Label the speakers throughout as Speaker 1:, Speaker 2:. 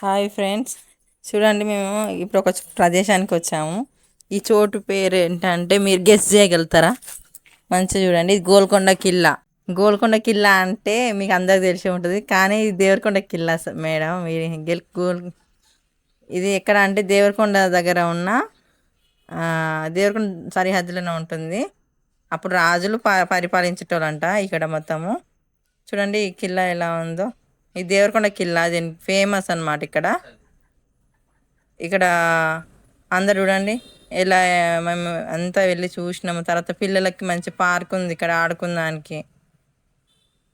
Speaker 1: Hi friends. చూడండి మేము ఇప్పుడు ఒక ప్రదేశానికి వచ్చాము. ఈ చోటు పేరు ఏంటంటే మీరు గెస్ చేయగలుగుతారా? మంచిగా చూడండి. ఇది గోల్కొండ కిల్లా. గోల్కొండ కిల్లా అంటే మీకు అందరికి తెలిసి ఉంటుంది. కానీ ఇది దేవరకొండ కిల్లా మేడం. మీరు గెల్ గోల్ ఇది ఎక్కడ అంటే దేవరకొండ దగ్గర ఉన్న దేవరకొండ సరిహద్దులోనే ఉంటుంది. అప్పుడు రాజులు ప పరిపాలించేటోళ్ళంట ఇక్కడ మొత్తము. చూడండి ఈ కిల్లా ఎలా ఉందో. ఈ దేవరకొండ కిల్లా దీని ఫేమస్ అనమాట ఇక్కడ. ఇక్కడ అందరు చూడండి ఇలా మేము అంతా వెళ్ళి చూసినాము. తర్వాత పిల్లలకి మంచి పార్క్ ఉంది ఇక్కడ ఆడుకున్నానికి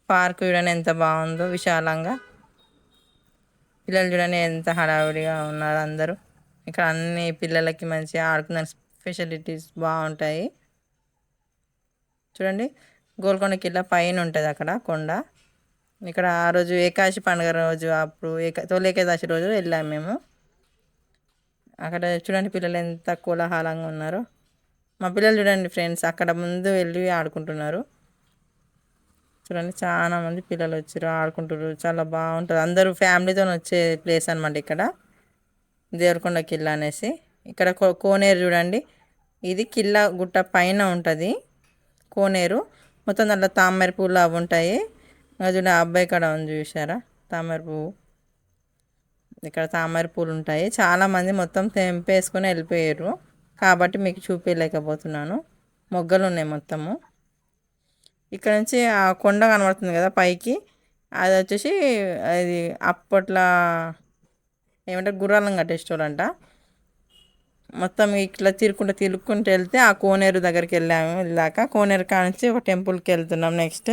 Speaker 1: పార్క్ చూడండి ఎంత బాగుందో విశాలంగా. పిల్లలు చూడండి ఎంత హడావిడిగా ఉన్నారు అందరూ. ఇక్కడ అన్ని పిల్లలకి మంచిగా ఆడుకున్న ఫెసిలిటీస్ బాగుంటాయి. చూడండి గోల్కొండ కిల్లా పైన ఉంటుంది అక్కడ కొండ. ఇక్కడ ఆ రోజు ఏకాదశి పండుగ రోజు అప్పుడు ఏక తొలి ఏకాదశి రోజు వెళ్ళాము మేము. అక్కడ చూడండి పిల్లలు ఎంత కోలాహలంగా ఉన్నారో. మా పిల్లలు చూడండి ఫ్రెండ్స్ అక్కడ ముందు వెళ్ళి ఆడుకుంటున్నారు. చూడండి చాలా మంది పిల్లలు వచ్చారు ఆడుకుంటారు చాలా బాగుంటుంది. అందరూ ఫ్యామిలీతో వచ్చే ప్లేస్ అనమాట ఇక్కడ. దేవరకొండ కిల్లా అనేసి. ఇక్కడ కోనేరు చూడండి. ఇది కిల్లా గుట్ట పైన ఉంటుంది. కోనేరు. మొత్తం దాంట్లో తామర పూలు అవి ఉంటాయి. అది అబ్బాయి కాడ ఉంది చూసారా తామర పువ్వు. ఇక్కడ తామర పూలు ఉంటాయి. చాలామంది మొత్తం తెంపేసుకొని వెళ్ళిపోయారు. కాబట్టి మీకు చూపించలేకపోతున్నాను మొగ్గలు ఉన్నాయి మొత్తము. ఇక్కడ నుంచి ఆ కొండ కనబడుతుంది కదా పైకి. అది వచ్చేసి అది అప్పట్లో ఏమంటారు గుర్రాలను కట్టేసేటోళ్ళంట. మొత్తం ఇట్లా తిరుక్కుంటూ తిరుక్కుంటూ వెళ్తే ఆ కోనేరు దగ్గరికి వెళ్ళాము. వెళ్ళాక కోనేరు కానించి ఒక టెంపుల్కి వెళ్తున్నాం నెక్స్ట్.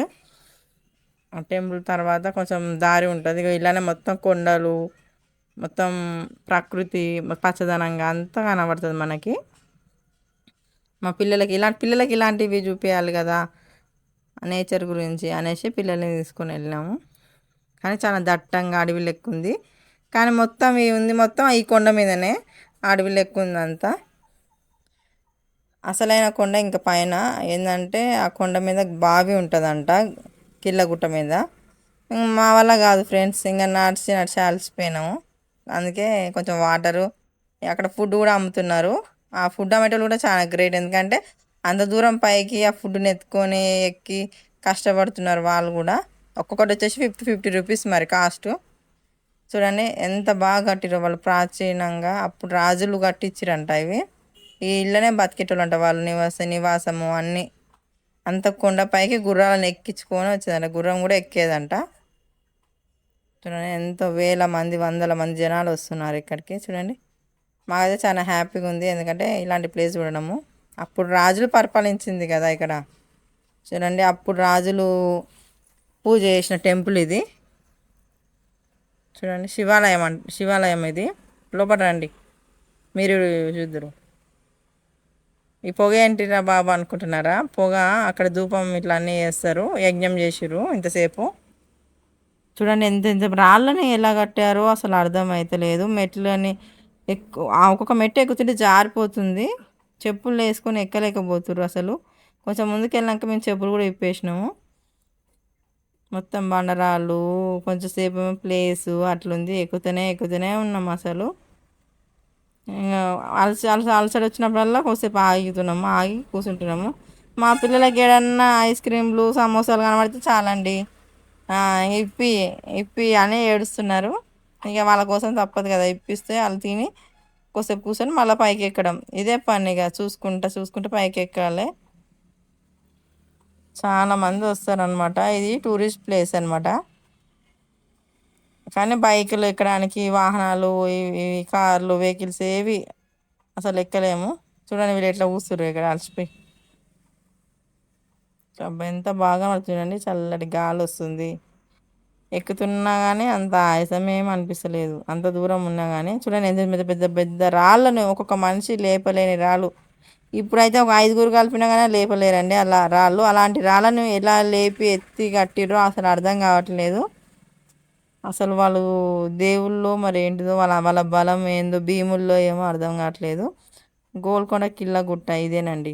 Speaker 1: టెంపుల్ తర్వాత కొంచెం దారి ఉంటుంది. ఇలానే మొత్తం కొండలు మొత్తం ప్రకృతి పచ్చదనంగా అంతా కనబడుతుంది మనకి. మా పిల్లలకి ఇలాంటి పిల్లలకి ఇలాంటివి చూపించాలి కదా నేచర్ గురించి అనేసి పిల్లల్ని తీసుకొని వెళ్ళాము కానీ చాలా దట్టంగా అడవి లెక్క ఉంది. కానీ మొత్తం ఈ ఉంది మొత్తం ఈ కొండ మీదనే అడవి లెక్క ఉందంతా. అంతా అసలైన కొండ ఇంకా పైన ఏంటంటే ఆ కొండ మీద బావి ఉంటుందంట. కిళ్ళగుట్ట మీద. మా వల్ల కాదు ఫ్రెండ్స్ ఇంకా నడిచి నడిచి అలసిపోయినాము. అందుకే కొంచెం వాటరు అక్కడ ఫుడ్ కూడా అమ్ముతున్నారు. ఆ ఫుడ్ అమ్మేటోళ్ళు కూడా చాలా గ్రేట్. ఎందుకంటే అంత దూరం పైకి ఆ ఫుడ్ని ఎత్తుకొని ఎక్కి కష్టపడుతున్నారు వాళ్ళు కూడా. ఒక్కొక్కటి వచ్చేసి ఫిఫ్టీ ఫిఫ్టీ రూపీస్ మరి కాస్ట్. చూడండి ఎంత బాగా కట్టిరో వాళ్ళు ప్రాచీనంగా. అప్పుడు రాజులు కట్టించిరంట ఇవి. ఈ ఇళ్ళనే బతికేటోళ్ళు అంట వాళ్ళు నివాస నివాసము అన్నీ. అంత కొండపైకి గుర్రాలను ఎక్కించుకొని వచ్చేదంట. గుర్రం కూడా ఎక్కేదంట. చూడండి ఎంతో వేల మంది వందల మంది జనాలు వస్తున్నారు ఇక్కడికి. చూడండి మాకైతే చాలా హ్యాపీగా ఉంది. ఎందుకంటే ఇలాంటి ప్లేస్ చూడడము. అప్పుడు రాజులు పరిపాలించింది కదా ఇక్కడ. చూడండి అప్పుడు రాజులు పూజ చేసిన టెంపుల్ ఇది. చూడండి శివాలయం అంట శివాలయం ఇది. లోపల రండి. మీరు చూద్దరు. ఈ పొగ ఏంటిరా బాబు అనుకుంటున్నారా? పొగ అక్కడ ధూపం ఇట్లా అన్నీ వేస్తారు యజ్ఞం చేసిరు ఇంతసేపు. చూడండి ఎంత ఎంత రాళ్ళని ఎలా కట్టారో అసలు అర్థమవుతలేదు మెట్లని ఎక్కువ ఒక్కొక్క మెట్టు ఎక్కుతుంటే జారిపోతుంది. చెప్పులు వేసుకొని ఎక్కలేకపోతున్నారు అసలు. కొంచెం ముందుకు వెళ్ళాక మేము చెప్పులు కూడా ఇప్పేసినాము మొత్తం బండరాళ్ళు కొంచెంసేపు ప్లేసు అట్లుంది. ఎక్కుతూనే ఎక్కుతూనే ఉన్నాం అసలు. అలసి అలసి అలసట వచ్చినప్పుడల్లా కొద్దిసేపు ఆగుతున్నాము. ఆగి కూర్చుంటున్నాము మా పిల్లలకి ఏడన్నా ఐస్ క్రీమ్లు సమోసాలు కనబడితే చాలండి. ఇప్పి ఇప్పి అని ఏడుస్తున్నారు. ఇక వాళ్ళ కోసం తప్పదు కదా ఇప్పిస్తే వాళ్ళు తిని కొద్దిసేపు కూర్చొని మళ్ళీ పైకి ఎక్కడం. ఇదే పని ఇక చూసుకుంటా చూసుకుంటా పైకి ఎక్కాలి. చాలా మంది వస్తారనమాట ఇది టూరిస్ట్ ప్లేస్ అనమాట కానీ బైకులు ఎక్కడానికి వాహనాలు ఇవి కార్లు వెహికల్స్ ఏవి అసలు ఎక్కలేము. చూడండి వీళ్ళు ఎట్లా కూస్తుర్రు ఇక్కడ అలసిపోయి. ఎంత బాగా చూడండి చల్లటి గాలి వస్తుంది. ఎక్కుతున్నా కానీ అంత ఆయాసం ఏం అనిపిస్తలేదు. అంత దూరం ఉన్నా కానీ చూడండి ఎంత పెద్ద పెద్ద పెద్ద రాళ్ళను ఒక్కొక్క మనిషి లేపలేని రాళ్ళు. ఇప్పుడైతే ఒక ఐదుగురు కలిపినా కానీ లేపలేరండి అలా రాళ్ళు. అలాంటి రాళ్ళను ఎలా లేపి ఎత్తి కట్టిరో అసలు అర్థం కావట్లేదు. అసలు వాళ్ళు దేవుళ్ళో మరి ఏంటిదో వాళ్ళ వాళ్ళ బలం ఏందో భీముల్లో ఏమో అర్థం కావట్లేదు. గోల్కొండ కిల్ల గుట్ట ఇదేనండి.